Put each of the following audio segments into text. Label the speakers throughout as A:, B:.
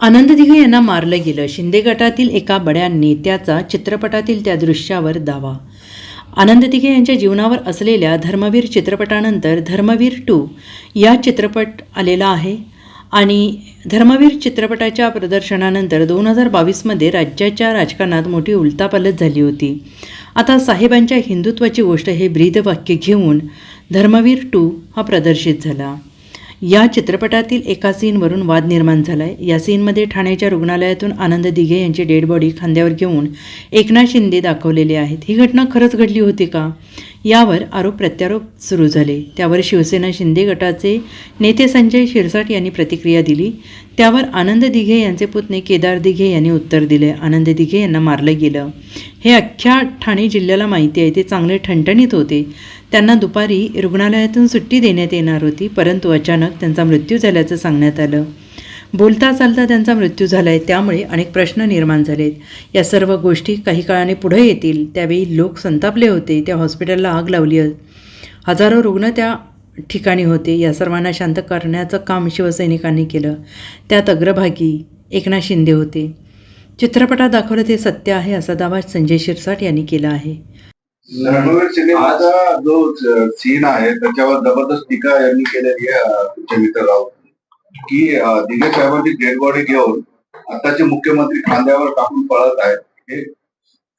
A: आनंद दिघे यांना मारलं गेलं. शिंदे गटातील एका बड्या नेत्याचा चित्रपटातील त्या दृश्यावर दावा. आनंद दिघे यांच्या जीवनावर असलेल्या धर्मवीर चित्रपटानंतर धर्मवीर टू या चित्रपट आलेला आहे आणि धर्मवीर चित्रपटाच्या प्रदर्शनानंतर दोन हजार बावीसमध्ये राज्याच्या राजकारणात मोठी उलतापालत झाली होती. आता साहेबांच्या हिंदुत्वाची गोष्ट हे ब्रीदवाक्य घेऊन धर्मवीर टू हा प्रदर्शित झाला. या चित्रपटातील एका सीनवरून वाद निर्माण झालाय. या सीनमध्ये ठाण्याच्या रुग्णालयातून आनंद दिघे यांची डेड बॉडी खांद्यावर घेऊन एकनाथ शिंदे दाखवलेले आहेत. ही घटना खरंच घडली होती का? यावर आरोप प्रत्यारोप सुरू झाले. त्यावर शिवसेना शिंदे गटाचे नेते संजय शिरसाट यांनी प्रतिक्रिया दिली. त्यावर आनंद दिघे यांचे पुतणे केदार दिघे यांनी उत्तर दिले. आनंद दिघे यांना मारलं गेलं. हे अख्ख्या ठाणे जिल्ह्याला माहिती आहे. ते चांगले ठणठणीत होते. त्यांना दुपारी रुग्णालयातून सुट्टी देण्यात येणार होती परंतु अचानक त्यांचा मृत्यू झाल्याचं सांगण्यात आलं. बोलता चालता त्यांचा मृत्यू झाला आहे त्यामुळे अनेक प्रश्न निर्माण झालेत. या सर्व गोष्टी काही काळाने पुढे येतील त्यावेळी लोक संतापले होते त्या हॉस्पिटलला आग लावली हजारो रुग्ण त्या ठिकाणी होते. या सर्वांना शांत करण्याचं काम शिवसैनिकांनी केलं. त्यात अग्रभागी एकनाथ शिंदे होते. चित्रपटात दाखवलं ते सत्य आहे असा दावा संजय शिरसाट यांनी केला आहे.
B: रणवीर सिनेमाचा जो सीन आहे त्याच्यावर जबरदस्त टीका यांनी केलेली आहे तुमचे मित्र राऊत. की अं, दिघे साहेबांची डेड बॉडी घेऊन आताचे मुख्यमंत्री खांद्यावर टाकून पळत आहेत हे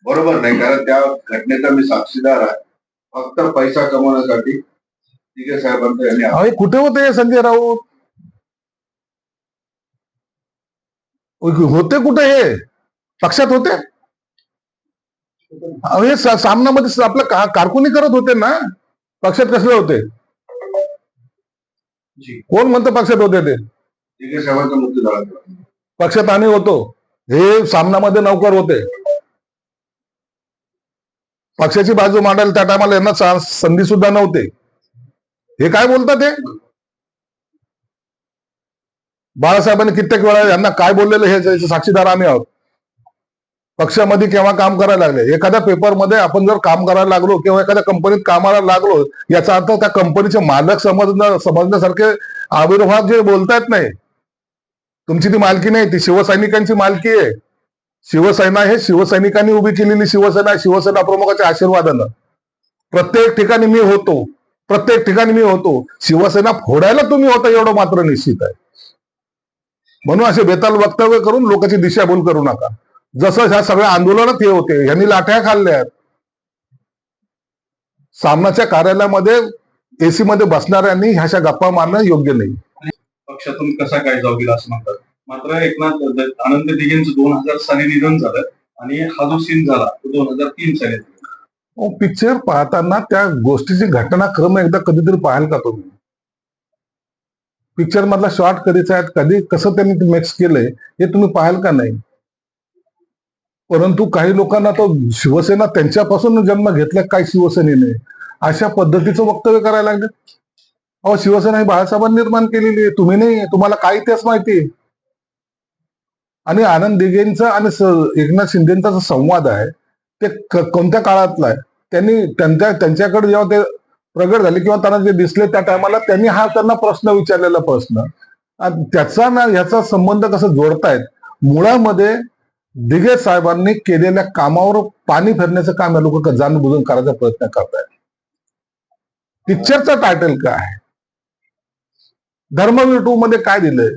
B: बरोबर नाही. कारण त्या घटनेचा मी साक्षीदार आहे. फक्त पैसा कमवण्यासाठी दिघे साहेबांचं यांनी
C: कुठे होते हे संजय राऊत? होते कुठे हे? पक्षात होते? हे सामना सामनामध्ये आपलं कारकुनी करत होते ना? पक्षात कसले होते? कोण म्हणतं पक्षात होते ते. पक्षात आम्ही होतो. हे सामनामध्ये नौकर होते. पक्षाची बाजू मांडायला त्या टायमाला यांना संधी सुद्धा नव्हते. हे काय बोलतात हे बाळासाहेबांनी कित्येक वेळा यांना काय बोललेलं हे साक्षीदार आम्ही आहोत. पक्षामध्ये केव्हा काम करायला लागले? एखाद्या पेपरमध्ये आपण जर काम करायला लागलो किंवा एखाद्या कंपनीत कामाला लागलो याचा अर्थ त्या कंपनीचे मालक समजण्या समजण्यासारखे आविर्भाव जे बोलतायत नाही. तुमची ती मालकी नाही ती शिवसैनिकांची मालकी आहे. शिवसेना हे शिवसैनिकांनी उभी केलेली शिवसेना शिवसेना प्रमुखाच्या आशीर्वादानं. प्रत्येक ठिकाणी मी होतो. प्रत्येक ठिकाणी मी होतो. शिवसेना फोडायला तुम्ही होता एवढं मात्र निश्चित आहे. म्हणून असे बेताल वक्तव्य करून लोकांची दिशाभूल करू नका. जसं ह्या सगळ्या आंदोलनात हे होते यांनी लाठ्या खाल्ल्यात सामनाच्या कार्यालयामध्ये एसी मध्ये बसणाऱ्यांनी ह्याच्या गप्पा मारणं योग्य नाही.
D: पक्षातून कसा काय जाऊ गेला असं म्हणतात. मात्र एकनाथ आनंद दिघेंचं दोन हजार साली निधन झालं आणि हा जो सीन झाला तो दोन हजार तीन साली.
C: पिक्चर पाहताना त्या गोष्टीची घटनाक्रम एकदा कधीतरी पाहाल का तुम्ही? पिक्चर मधला शॉर्ट कधीचा आहे कधी कसं त्यांनी मिक्स केलंय हे तुम्ही पाहाल का नाही? परंतु काही लोकांना तो शिवसेना त्यांच्यापासून जन्म घेतला काय शिवसेनेने? अशा पद्धतीचं वक्तव्य करायला लागले. अहो शिवसेना ही बाळासाहेबांनी निर्माण केलेली आहे. तुम्ही नाही तुम्हाला काय इतिहास माहिती आणि आनंद दिघेंचा आणि एकनाथ शिंदेचा जो संवाद आहे ते कोणत्या काळातला आहे? त्यांनी त्यांच्या त्यांच्याकडे जेव्हा ते प्रगट झाले किंवा त्यांना जे दिसले त्या टायमाला त्यांनी हा त्यांना प्रश्न विचारलेला प्रश्न. त्याचा ना ह्याचा संबंध कसं जोडतायत? मुळामध्ये दिघे साहेबांनी केलेल्या कामावर पाणी फिरण्याचं काम या लोक जाणबुजून करायचा प्रयत्न करतायत. पिक्चरचं टायटल काय आहे? धर्मवीर टू मध्ये काय दिलंय?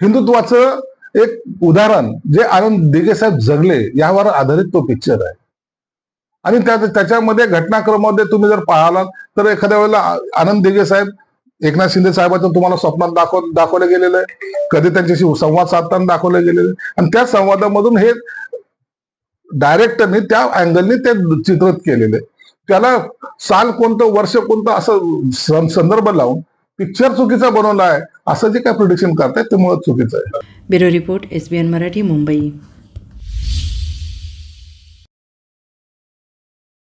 C: हिंदुत्वाचं एक उदाहरण जे आनंद दिघे साहेब जगले यावर आधारित तो पिक्चर आहे. आणि त्याच्यामध्ये घटनाक्रमामध्ये तुम्ही जर पाहिलात तर एखाद्या वेळेला आनंद दिघे साहेब एकनाथ शिंदे साहेबांचं तुम्हाला स्वप्नात दाखव दाखवलं गेलेलं आहे. कधी त्यांच्याशी संवाद साधताना दाखवलं गेलेलं आहे. आणि त्या संवादामधून हे डायरेक्टरनी त्या अँगलनी ते चित्रित केलेलं आहे. त्याला साल कोणतं वर्ष कोणतं असं संदर्भ लावून पिक्चर चुकीचा बनवला आहे. असं जे काय प्रोडिक्शन करतायत ते मुळात चुकीचं आहे.
A: Bureau report S B N Marathi Mumbai.